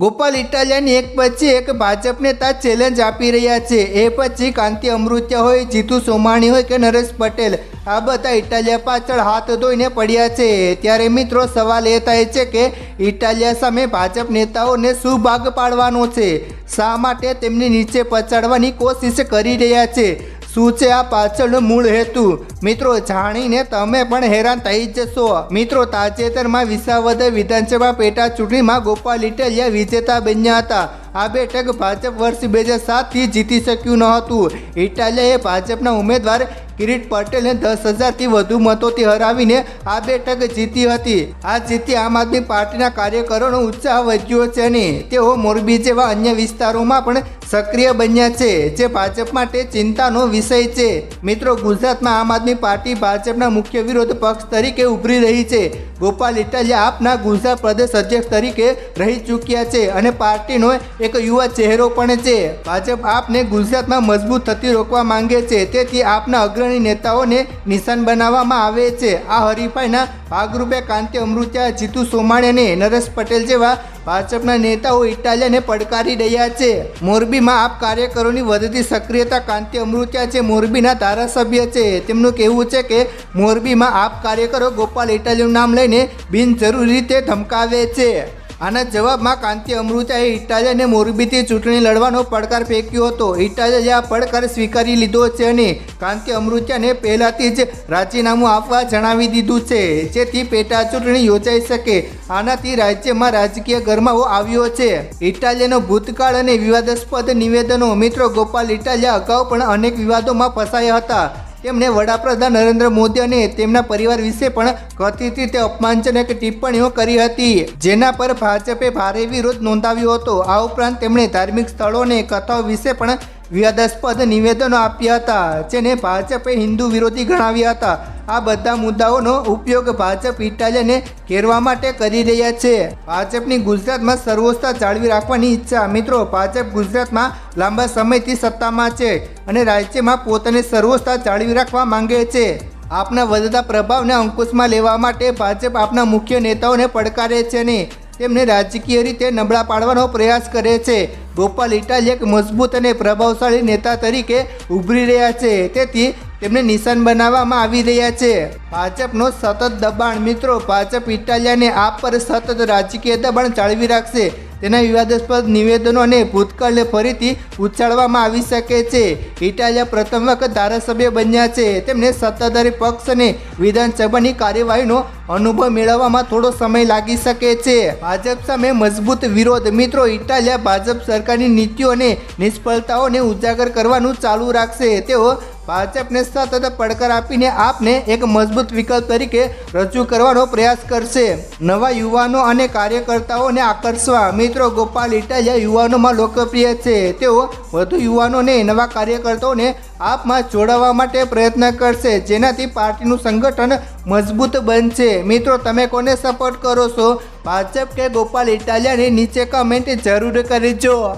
Gopal Italian એક પછી એક ભાજપ નેતા ચેલેન્જ આપી રહ્યા છે. એ પછી કાંતિ અમૃત્યા હોય, જીતુ સોમાણી હોય કે નરેશ પટેલ, આ બધા ઇટાલિયા પાછળ હાથ ધોઈને પડ્યા છે. ત્યારે મિત્રો સવાલ એ થાય છે કે ઇટાલિયા સામે ભાજપ નેતાઓને શું ભાગ પાડવાનો છે? શા માટે તેમની નીચે પચાડવાની કોશિશ કરી રહ્યા છે? શું છે આ પાછળનો મૂળ હેતુ. મિત્રો, જાણીને તમે પણ હેરાન થઈ જશો. મિત્રો, તાજેતરમાં વિસાવદર વિધાનસભા પેટા ચૂંટણીમાં ગોપાલ ઇટાલિયા વિજેતા બન્યા હતા. આ બેઠક ભાજપ વર્ષ બે હજાર સાતથી જીતી શક્યું ન હતું. ઇટાલિયાએ ભાજપના ઉમેદવાર કિરીટ પટેલને દસ હજારથી વધુ મતોથી હરાવીને આ બેઠક જીતી હતી. આ જીતી આમ આદમી પાર્ટીના કાર્યકરોનો ઉત્સાહ વધ્યો છે અને તેઓ મોરબી જેવા અન્ય વિસ્તારોમાં પણ સક્રિય બન્યા છે. જે ભાજપ માટે ચિંતાનો વિષય છે. મિત્રો, ગુજરાતમાં આમ આદમી પાર્ટી ભાજપના મુખ્ય વિરોધ પક્ષ તરીકે ઉભરી રહી છે. ગોપાલ ઇટાલિયા આપના ગુજરાત પ્રદેશ અધ્યક્ષ તરીકે રહી ચૂક્યા છે અને પાર્ટીનો એક યુવા ચહેરો પણ છે. ભાજપ આપને ગુજરાતમાં મજબૂત થતી રોકવા માંગે છે. તેથી આપના અગ્રણી નેતાઓને નિશાન બનાવવામાં આવે છે. આ હરીફાઈના ભાગરૂપે કાંતિ અમૃત્યા, જીતુ સોમાણી અને નરેશ પટેલ જેવા ભાજપના નેતાઓ ઇટાલિયાને પડકારી રહ્યા છે. મોરબીમાં આપ કાર્યકરોની વધતી સક્રિયતા કાંતિ અમૃત્યા છે. મોરબીના ધારાસભ્ય છે. તેમનું કહેવું છે કે મોરબીમાં આપ કાર્યકરો ગોપાલ ઇટાલિયાનું નામ લઈને બિનજરૂરી રીતે ધમકાવે છે. આના જવાબમાં કાંતિ અમૃતાએ ઇટાલિયાને મોરબીથી ચૂંટણી લડવાનો પડકાર ફેંક્યો હતો. ઇટાલિયાએ આ પડકાર સ્વીકારી લીધો છે અને કાંતિ અમૃત્યાને પહેલાથી જ રાજીનામું આપવા જણાવી દીધું છે. જેથી પેટા ચૂંટણી યોજાઈ શકે. આનાથી રાજ્યમાં રાજકીય ગરમાવો આવ્યો છે. ઇટાલિયાનો ભૂતકાળ અને વિવાદાસ્પદ નિવેદનો મિત્રો ગોપાલ ઇટાલિયા અગાઉ પણ અનેક વિવાદોમાં ફસાયા હતા. તેમણે વડાપ્રધાન નરેન્દ્ર મોદી અને તેમના પરિવાર વિશે પણ કથિત રીતે અપમાનજનક ટિપ્પણીઓ કરી હતી, જેના પર ભાજપે ભારે વિરોધ નોંધાવ્યો હતો. આ ઉપરાંત તેમણે ધાર્મિક સ્થળો અને કથાઓ વિશે પણ વિવાદાસ્પદ નિવેદનો આપ્યા હતા, જેને ભાજપે હિન્દુ વિરોધી ગણાવ્યા હતા. આ બધા મુદ્દાઓનો ઉપયોગ ભાજપ ઇટાલિયને ઘેરવા માટે કરી રહ્યા છે. ભાજપની ગુજરાતમાં સર્વોચ્ચતા જાળવી રાખવાની ઈચ્છા. મિત્રો, ભાજપ ગુજરાતમાં લાંબા સમયથી સત્તામાં છે અને રાજ્યમાં પોતાની સર્વોચ્ચતા જાળવી રાખવા માંગે છે. આપના વધતા પ્રભાવને અંકુશમાં લેવા માટે ભાજપ આપના મુખ્ય નેતાઓને પડકારે છે ને તેમને રાજકીય રીતે નબળા પાડવાનો પ્રયાસ કરે છે. ગોપાલ ઇટાલી એક મજબૂત અને પ્રભાવશાળી નેતા તરીકે ઉભરી રહ્યા છે. તેથી તેમને નિશાન બનાવવામાં આવી રહ્યા છે. ભાજપનો સતત દબાણ, મિત્રો, ભાજપ ઇટાલિયાને આ પર સતત રાજકીય દબાણ જાળવી રાખશે. તેના વિવાદાસ્પદ નિવેદનો અને ભૂતકાળને ફરીથી ઉછાળવામાં આવી શકે છે. ઇટાલિયા પ્રથમ વખત ધારાસભ્ય બન્યા છે. તેમને સત્તાધારી પક્ષ અને વિધાનસભાની કાર્યવાહીનો અનુભવ મેળવવામાં થોડો સમય લાગી શકે છે. ભાજપ સામે મજબૂત વિરોધ. મિત્રો, ઇટાલિયા ભાજપ સરકારની નીતિઓ અને નિષ્ફળતાઓને ઉજાગર કરવાનું ચાલુ રાખશે. તેઓ ભાજપને સતત પડકાર આપીને આપને એક મજબૂત વિકલ્પ તરીકે રજૂ કરવાનો પ્રયાસ કરશે. નવા યુવાનો અને કાર્યકર્તાઓને આકર્ષવા. મિત્રો, ગોપાલ ઇટાલિયા યુવાનોમાં લોકપ્રિય છે. તેઓ વધુ યુવાનોને નવા કાર્યકર્તાઓને આપમાં જોડાવા માટે પ્રયત્ન કરશે. જેનાથી પાર્ટીનું સંગઠન મજબૂત બનશે. મિત્રો તમે કોને સપોર્ટ કરો છો? ભાજપ કે ગોપાલ ઇટાલિયાની નીચે કમેન્ટ જરૂર કરજો.